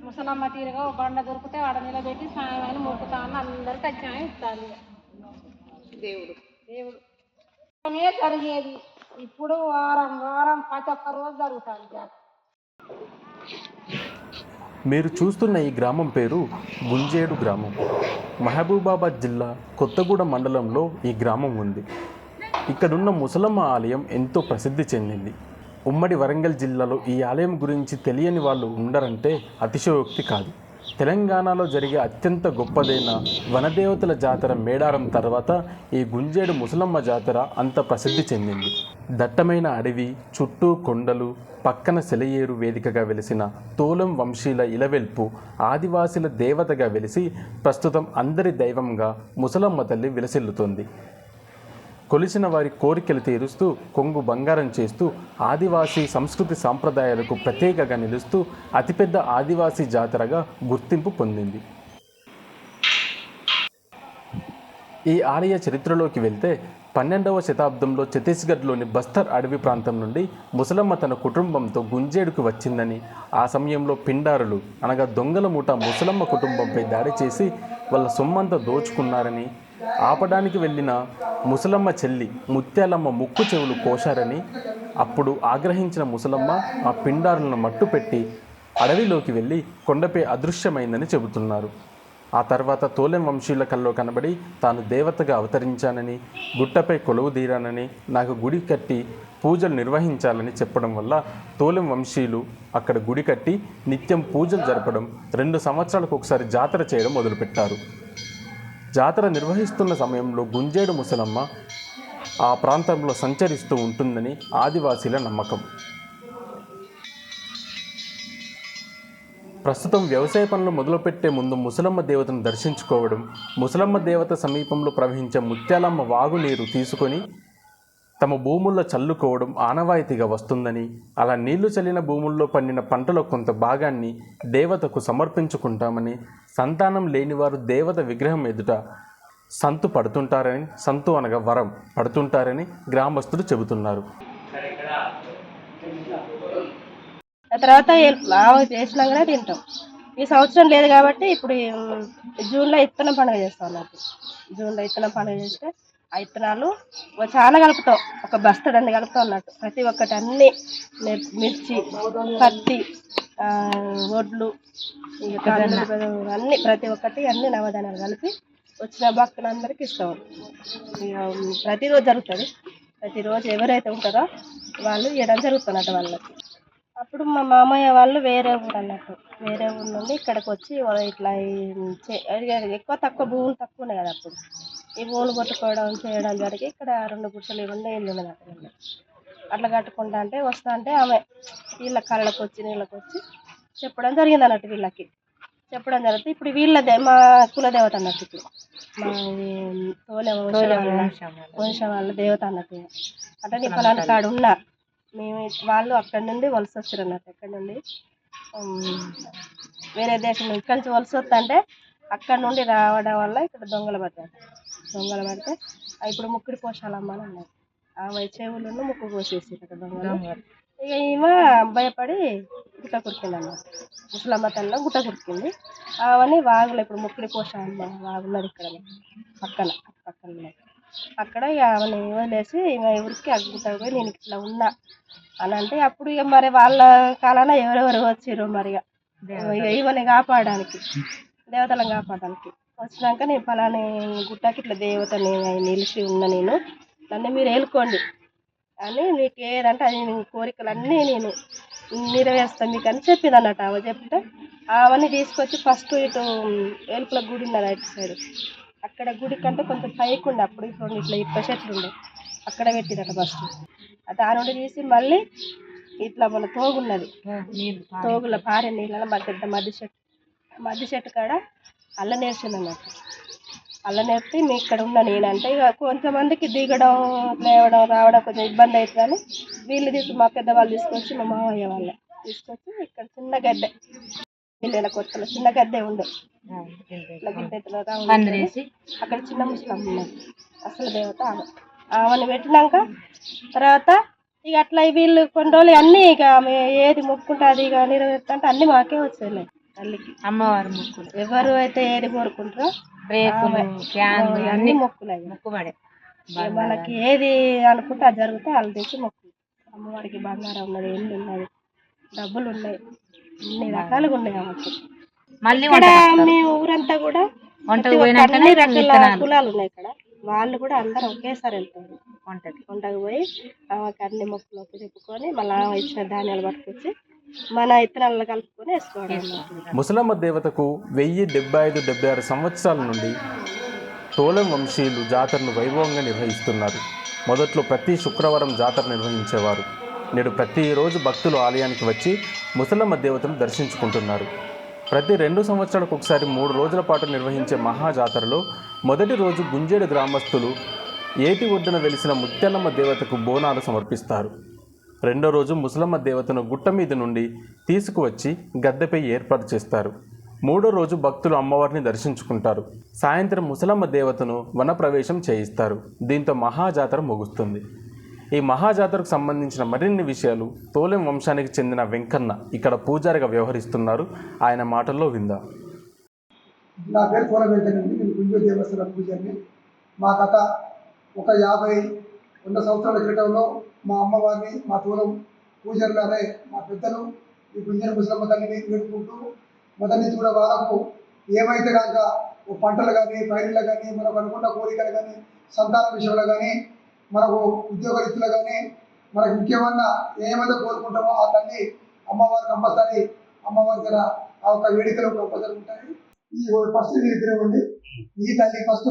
ముసలమ్మ తీరుగా ఓ బండ దొరికితే వాడ నిలబెట్టి సాయమైన మొక్కుతా అని అందరికి అచ్చాయం ఇస్తాను దేవుడు. దేవుడు. జరిగేది. ఇప్పుడు వారం వారం ప్రతి ఒక్క రోజు జరుగుతుంది జాతర. మీరు చూస్తున్న ఈ గ్రామం పేరు గుంజేడు గ్రామం. మహబూబాబాద్ జిల్లా కొత్తగూడెం మండలంలో ఈ గ్రామం ఉంది. ఇక్కడున్న ముసలమ్మ ఆలయం ఎంతో ప్రసిద్ధి చెందింది. ఉమ్మడి వరంగల్ జిల్లాలో ఈ ఆలయం గురించి తెలియని వాళ్ళు ఉండరంటే అతిశయోక్తి కాదు. తెలంగాణలో జరిగే అత్యంత గొప్పదైన వనదేవతల జాతర మేడారం తర్వాత ఈ గుంజేడు ముసలమ్మ జాతర అంత ప్రసిద్ధి చెందింది. దట్టమైన అడవి చుట్టూ కొండలు పక్కన సెలయేరు వేదికగా వెలిసిన తోలం వంశీల ఇలవెల్పు ఆదివాసుల దేవతగా వెలిసి ప్రస్తుతం అందరి దైవంగా ముసలమ్మ తల్లి విలసిల్లుతోంది. కొలిసిన వారి కోరికలు తీరుస్తూ కొంగు బంగారం చేస్తూ ఆదివాసీ సంస్కృతి సాంప్రదాయాలకు ప్రత్యేకగా నిలుస్తూ అతిపెద్ద ఆదివాసీ జాతరగా గుర్తింపు పొందింది. ఈ ఆలయ చరిత్రలోకి వెళ్తే పన్నెండవ శతాబ్దంలో ఛత్తీస్గఢ్లోని బస్తర్ అడవి ప్రాంతం నుండి ముసలమ్మ తన కుటుంబంతో గుంజేడుకు వచ్చిందని ఆ సమయంలో పిండారులు అనగా దొంగల మూట ముసలమ్మ కుటుంబంపై దాడి చేసి వాళ్ళ సొమ్మంతా దోచుకున్నారని ఆపడానికి వెళ్ళిన ముసలమ్మ చెల్లి ముత్యాలమ్మ ముక్కు చెవులు కోశారని అప్పుడు ఆగ్రహించిన ముసలమ్మ ఆ పిండారులను మట్టుపెట్టి అడవిలోకి వెళ్ళి కొండపై అదృశ్యమైందని చెబుతున్నారు. ఆ తర్వాత తోలెం వంశీయుల కల్లో కనబడి తాను దేవతగా అవతరించానని గుట్టపై కొలువు తీరానని నాకు గుడి కట్టి పూజలు నిర్వహించాలని చెప్పడం వల్ల తోలెం వంశీయులు అక్కడ గుడి కట్టి నిత్యం పూజలు జరపడం రెండు సంవత్సరాలకు ఒకసారి జాతర చేయడం మొదలుపెట్టారు. జాతర నిర్వహిస్తున్న సమయంలో గుంజేడు ముసలమ్మ ఆ ప్రాంతంలో సంచరిస్తూ ఉంటుందని ఆదివాసీల నమ్మకం. ప్రస్తుతం వ్యవసాయ పనులు మొదలుపెట్టే ముందు ముసలమ్మ దేవతను దర్శించుకోవడం ముసలమ్మ దేవత సమీపంలో ప్రవహించే ముత్యాలమ్మ వాగునీరు తీసుకొని తమ భూముల్లో చల్లుకోవడం ఆనవాయితీగా వస్తుందని అలా నీళ్ళు చల్లిన భూముల్లో పండిన పంటలో కొంత భాగాన్ని దేవతకు సమర్పించుకుంటామని సంతానం లేనివారు దేవత విగ్రహం ఎదుట సంతు పడుతుంటారని సంతు అనగా వరం పడుతుంటారని గ్రామస్తులు చెబుతున్నారు. ఆ తర్వాత చేసినా కూడా తింటాం. ఈ సంవత్సరం లేదు కాబట్టి ఇప్పుడు జూన్లో ఇత్తనం పండుగ చేస్తాం నాకు జూన్లో ఇత్తనం పండుగ చేస్తే ఓ చాలా కలుపుతాం. ఒక బస్తడు అన్ని కలుపుతాం అన్నట్టు. ప్రతి ఒక్కటి అన్ని మిర్- మిర్చి పత్తి వడ్లు అన్ని. ప్రతి ఒక్కటి అన్ని నవధాన్యాలు కలిపి వచ్చిన భక్తులందరికీ ఇస్తాం. ప్రతిరోజు జరుగుతుంది. ప్రతిరోజు ఎవరైతే ఉంటారో వాళ్ళు ఇవ్వడం జరుగుతున్నట్టు వాళ్ళకి. అప్పుడు మా మామయ్య వాళ్ళు వేరే ఊరు అన్నట్టు. వేరే ఊరు నుండి ఇక్కడికి వచ్చి ఇట్లా ఎక్కువ తక్కువ భూములు తక్కువ ఉన్నాయి కదా అప్పుడు. ఈ భూములు కొట్టుకోవడం చేయడం జరిగి ఇక్కడ రెండు గుడిసెలు రెండు ఇల్లు ఉంది. అట్లా కట్టుకుంటా అంటే వస్తా అంటే ఆమె వీళ్ళ కళ్ళకి వచ్చి నీళ్ళకి వచ్చి చెప్పడం జరిగింది అన్నట్టు వీళ్ళకి. చెప్పడం జరుగుతుంది ఇప్పుడు వీళ్ళదే మా కులదేవత అన్నట్టు ఇప్పుడు. మా తోలే వంశం వాళ్ళ- దేవత అన్నట్టు. అంటే నీ ఫలానా కాడ ఉన్నా మేము వాళ్ళు అక్కడి నుండి వలస వచ్చారు అన్నట్టు. ఎక్కడి నుండి? వేరే దేశం నుంచి. ఇక్కడి నుంచి వలస వస్తుంటే అక్కడ నుండి రావడం వల్ల ఇక్కడ దొంగలు పడ్డారు. దొంగలు పడితే ఇప్పుడు ముక్కుడి పోషాలమ్మ అని అన్నారు. ఆమె చెవులను ముక్కు కోసేసి దొంగలు. ఇక ఈమె భయపడి గుట్ట కురికింది అన్నమాట ముసలమ్మ తల్లిలో గుట్ట కురికింది. ఆమెని వాగులో ఇప్పుడు ముక్కుడి పోషాలమ్మ వాగున్నది ఇక్కడ పక్కన పక్కన. అక్కడ ఇక ఆమెని వదిలేసి ఈమె ఊరికి అగ్గుతాడు పోయి నేను ఇట్లా ఉన్నా అని అంటే అప్పుడు ఇక మరి వాళ్ళ కాలాన ఎవరెవరు వచ్చిర్రు మరి ఇక. ఇక ఈమెని కాపాడడానికి దేవతలను కాపాడడానికి. వచ్చినాక నేను ఫలాని గుట్టకి ఇట్లా దేవతని నిలిచి ఉన్న నేను. నన్ను మీరు ఏలుకోండి. అని నీకు ఏదంటే అది కోరికలన్నీ నేను నెరవేరుస్తాను మీకు అని చెప్పింది అన్నట్టు ఆమె. చెప్తే ఆమెని తీసుకొచ్చి ఫస్ట్ ఇటు ఏలుపుల గుడి ఉన్నది ఇటు సైడ్. అక్కడ గుడి కంటే కొంచెం పైకి ఉండే అప్పుడు ఇప్పుడు ఇట్లా ఇప్ప చెట్లు ఉండే. అక్కడ పెట్టిరట ఫస్ట్. దాని నుండి తీసి మళ్ళీ ఇట్లా మన తోగున్నది. తోగుల పారే నీళ్ళ పెద్ద మధ్య చెట్టు. మధ్య చెట్టు కాడ అల్ల నేర్చింది అన్నట్టు అల్ల నేర్పి మీ ఇక్కడ ఉన్న నేనంటే ఇక కొంతమందికి దిగడం లేవడం రావడం కొంచెం ఇబ్బంది అవుతుందని వీళ్ళు తీసి మా పెద్దవాళ్ళు తీసుకొచ్చి మా మామయ్య వాళ్ళ తీసుకొచ్చి ఇక్కడ చిన్న గడ్డ. పిల్లల కొత్తలో చిన్న గడ్డే ఉండే. అక్కడ చిన్న ముసలమ్మ ఉన్నది. అసలు దేవత ఆమె. ఆమెను పెట్టినాక తర్వాత ఇక అట్లా వీళ్ళు కొన్ని రోజులు అన్నీ ఇక ఆమె ఏది మొక్కుంటుంది ఇక నెరవేరుతా అంటే అన్ని మాకే వచ్చేయాలి తల్లికి అమ్మవారి ముక్కులు. ఎవరు అయితే ఏది కోరుకుంటారో క్యాన్లు అన్ని మొక్కులు అయ్యి ముక్కుబడే. మనకి ఏది అనుకుంటే అది జరిగితే వాళ్ళు తెచ్చి మొక్కు అమ్మవారికి బంగారం ఉన్నది ఇల్లు ఉన్నది డబ్బులు ఉన్నాయి. అన్ని రకాలుగా ఉన్నాయి ఆమెకి మళ్ళీ మీ ఊరంతా కూడా అన్ని రకాల. కులాలు ఉన్నాయి ఇక్కడ. వాళ్ళు కూడా అందరూ ఒకేసారి వెళ్తారు. వంటకి. వంటకు పోయి ఆమెకి అన్ని మొక్కులు చెప్పుకొని మళ్ళీ ఇచ్చిన ధాన్యాలు పట్టుకొచ్చి మన ఇత్తనాలు కలుపుకొని వేసుకోవడం. ముసలమ్మ దేవతకు వెయ్యి డెబ్బై ఐదు డెబ్బై ఆరు సంవత్సరాల నుండి తోలం వంశీయులు జాతరను వైభవంగా నిర్వహిస్తున్నారు. మొదట్లో ప్రతి శుక్రవారం జాతర నిర్వహించేవారు. నేడు ప్రతిరోజు భక్తులు ఆలయానికి వచ్చి ముసలమ్మ దేవతను దర్శించుకుంటున్నారు. ప్రతి రెండు సంవత్సరాలకు ఒకసారి మూడు రోజుల పాటు నిర్వహించే మహా జాతరలో మొదటి రోజు గుంజేడు గ్రామస్తులు ఏటి ఒడ్డున వెలిసిన ముత్యాలమ్మ దేవతకు బోనాలు సమర్పిస్తారు. రెండో రోజు ముసలమ్మ దేవతను గుట్ట మీద నుండి తీసుకువచ్చి గద్దెపై ఏర్పాటు చేస్తారు. మూడో రోజు భక్తులు అమ్మవారిని దర్శించుకుంటారు. సాయంత్రం ముసలమ్మ దేవతను వనప్రవేశం చేయిస్తారు. దీంతో మహాజాతర ముగుస్తుంది. ఈ మహాజాతరకు సంబంధించిన మరిన్ని విషయాలు తోలెం వంశానికి చెందిన వెంకన్న ఇక్కడ పూజారిగా వ్యవహరిస్తున్నారు. ఆయన మాటల్లో విందా. నా పేరు పూల వెంకటండి నేను గుంజూరు దేవస్థాన పూజారిని. మా గత ఒక యాభై వంద సంవత్సరాల క్రితంలో మా అమ్మవారిని మా తూలం పూజారులారే మా పెద్దలు ఈ గుంజూరు ముసలమ్మ తల్లిని వేడుకుంటూ మొదటి చూడ కూడా వాళ్ళకు ఏమైతే కనుక ఓ పంటలు కానీ పైరులు కానీ మనకు అనుకున్న కోరికలు కానీ సంతాన విషయంలో కానీ మనకు ఉద్యోగ రీతిలో కానీ మనకు ముఖ్యమైన ఏమైతే కోరుకుంటామో ఆ తల్లి అమ్మవారి కంపల్సరీ అమ్మవారి దగ్గర ఆ యొక్క వేడుకలు కంపల్సరీ ఉంటాయి. ఈ ఫస్ట్ దగ్గర ఉంది ఈ తల్లి ఫస్ట్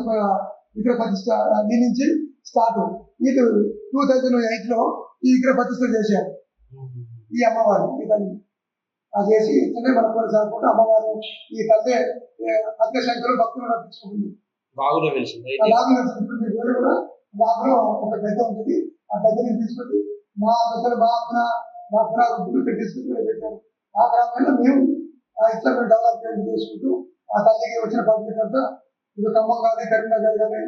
విగ్రహ ప్రతిష్ట దీని నుంచి స్టార్ట్ ఇది టూ థౌజండ్ ఎయిట్లో ఈ విగ్రహ ప్రతిష్ట చేశారు. ఈ అమ్మవారు ఈ తల్లి. అది చేసి ఇతనే మన కొనసాగుకుంటూ అమ్మవారు ఈ తల్లి అత్యశంకరు భక్తులు రప్పించుకుంటుంది. బాగులో వెలిసింది. కూడా లాగులో ఒక గద్ద ఉంటుంది. ఆ గద్దెని తీసుకొని మా పెద్దలు అప్పున మా గుడ్డు ఇక్కడ తీసుకుని పెట్టారు ఆ క్రమంలో మేము ఆ ఇట్లా మేము డెవలప్మెంట్ చేసుకుంటూ ఆ తల్లికి వచ్చిన పబ్లిక్ అంతా ఇది ఖమ్మం కానీ కరీంనగర్ కానీ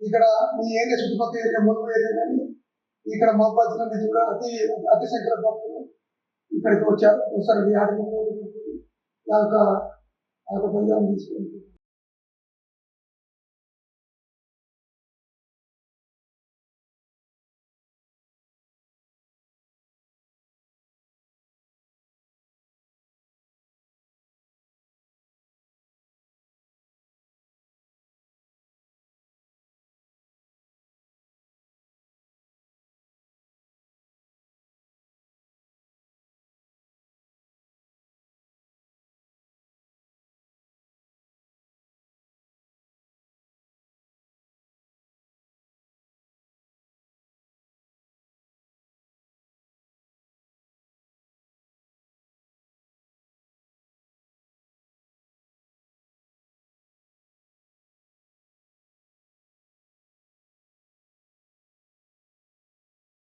ఇక్కడ మీ ఏరియా చుట్టుపక్కల ఏరియా ములుగు ఏరియా కానీ ఇక్కడ మహబాద్ నుంచి కూడా అతి అతి సంఖ్యలో భక్తులు ఇక్కడికి వచ్చారు. ఒకసారి ఈ ఆటలు ఆ యొక్క ఆ యొక్క పంజాబ్ తీసుకుంటారు